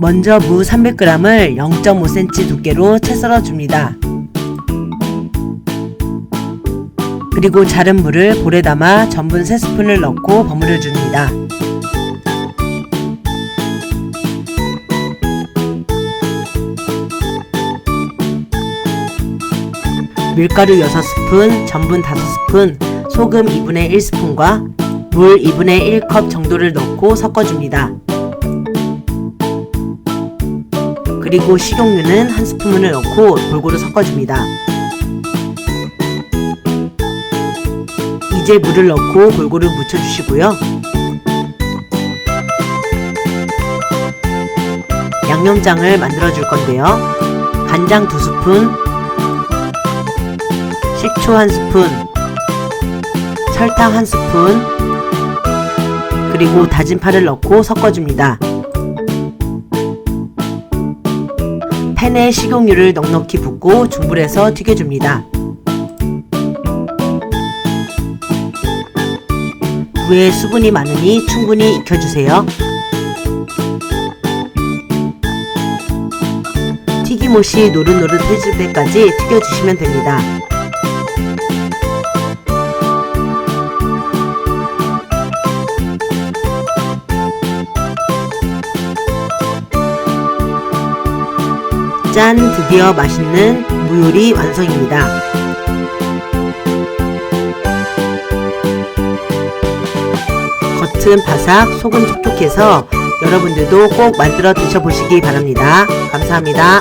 먼저 무 300g을 0.5cm 두께로 채 썰어 줍니다. 그리고 자른 무를 볼에 담아 전분 3스푼을 넣고 버무려 줍니다. 밀가루 6스푼, 전분 5스푼, 소금 2분의 1스푼과 물 2분의 1컵 정도를 넣고 섞어줍니다. 그리고 식용유는 한 스푼을 넣고 골고루 섞어줍니다. 이제 물을 넣고 골고루 묻혀주시고요. 양념장을 만들어 줄 건데요. 간장 2스푼, 식초 1스푼, 설탕 1스푼, 그리고 다진 파를 넣고 섞어줍니다. 팬에 식용유를 넉넉히 붓고 중불에서 튀겨줍니다. 무에 수분이 많으니 충분히 익혀주세요. 튀김옷이 노릇노릇해질 때까지 튀겨주시면 됩니다. 짠! 드디어 맛있는 무요리 완성입니다. 겉은 바삭, 속은 촉촉해서 여러분들도 꼭 만들어 드셔보시기 바랍니다. 감사합니다.